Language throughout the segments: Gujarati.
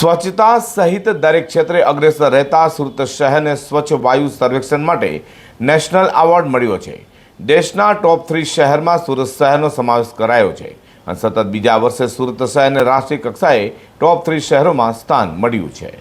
સ્વચ્છતા સહિત દરેક ક્ષેત્રે અગ્રેસર રહેતા સુરત શહેરને સ્વચ્છ વાયુ સર્વેક્ષણ માટે નેશનલ એવોર્ડ મળ્યો છે. દેશના ટોપ થ્રી શહેરમાં સુરત શહેરનો સમાવેશ કરાયો છે અને સતત બીજા વર્ષે સુરત શહેરને રાષ્ટ્રીય કક્ષાએ ટોપ થ્રી શહેરોમાં સ્થાન મળ્યું છે.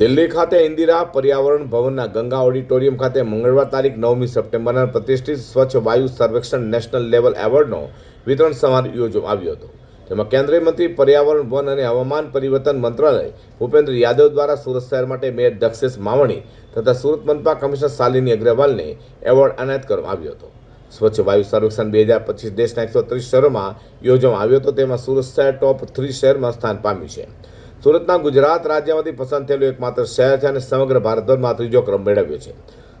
દિલ્હી ખાતે ઇન્દિરા પર્યાવરણ ભવનના ગંગા ઓડિટોરિયમ ખાતે મંગળવાર તારીખ નવમી સપ્ટેમ્બરના પ્રતિષ્ઠિત સ્વચ્છ વાયુ સર્વેક્ષણ નેશનલ લેવલ એવોર્ડનો વિતરણ સમારોહ યોજવામાં આવ્યો હતો. જેમાં કેન્દ્રીય મંત્રી, પર્યાવરણ, વન અને હવામાન પરિવર્તન મંત્રાલય, ભૂપેન્દ્ર યાદવ દ્વારા સુરત શહેર માટે મેયર દક્ષેશ માવણી તથા સુરત મનપા કમિશનર શાલિની અગ્રવાલને એવોર્ડ એનાયત કરવામાં આવ્યો હતો. સ્વચ્છ વાયુ સર્વેક્ષણ બે હજાર પચીસ દેશના એકસો ત્રીસ શહેરોમાં યોજવામાં આવ્યો હતો. તેમાં સુરત શહેર ટોપ થ્રી શહેરમાં સ્થાન પામ્યું છે. સુરતના ગુજરાત રાજ્યમાંથી પસંદ થયેલું એકમાત્ર શહેર છે અને સમગ્ર ભારતભરમાં ત્રીજો ક્રમ મેળવ્યો છે.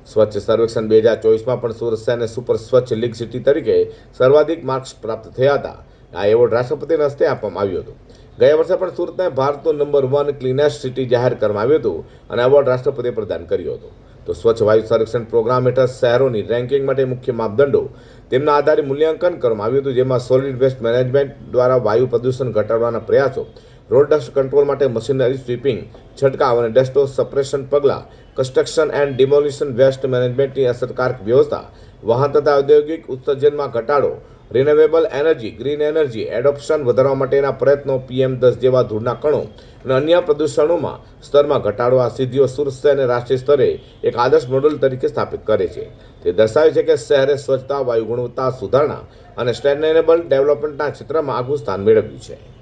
સ્વચ્છ સર્વેક્ષણ બે હજાર ચોવીસમાં પણ સુરત શહેરને સુપર સ્વચ્છ લીગ સિટી તરીકે સર્વાધિક માર્ક્સ પ્રાપ્ત થયા હતા. આ એવોર્ડ રાષ્ટ્રપતિના હસ્તે આપવામાં આવ્યો હતો. ગયા વર્ષે પણ સુરતને ભારતનું નંબર વન ક્લીનેસ્ટ સિટી જાહેર કરવામાં આવ્યું હતું અને એવોર્ડ રાષ્ટ્રપતિએ પ્રદાન કર્યો હતો. તો સ્વચ્છ વાયુ સંરક્ષણ પ્રોગ્રામ હેઠળ શહેરોની રેન્કિંગ માટે મુખ્ય માપદંડો તેમના આધારે મૂલ્યાંકન કરવામાં આવ્યું હતું, જેમાં સોલિડ વેસ્ટ મેનેજમેન્ટ દ્વારા વાયુ પ્રદૂષણ ઘટાડવાના પ્રયાસો રોડ ડસ્ટ કંટ્રોલ માટે મશીનરી સ્વીપિંગ છંટકાવ અને ડસ્ટો સપ્રેશન પગલાં કન્સ્ટ્રક્શન એન્ડ ડિમોલિશન વેસ્ટ મેનેજમેન્ટની અસરકારક વ્યવસ્થા, વાહન તથા ઔદ્યોગિક ઉત્સર્જનમાં ઘટાડો renewable energy green energy adoption વધારવા માટેના પ્રયત્નો પીએમ દસ જેવા ધૂળના કણો અને અન્ય પ્રદૂષણોમાં સ્તરમાં ઘટાડો આ સિદ્ધિઓ અને રાષ્ટ્રીય સ્તરે એક આદર્શ મોડલ તરીકે સ્થાપિત કરે છે. તે દર્શાવે છે કે શહેરે સ્વચ્છતા, વાયુ ગુણવત્તા સુધારણા અને સસ્ટેનેબલ ડેવલપમેન્ટના ક્ષેત્રમાં આગવું સ્થાન મેળવ્યું છે.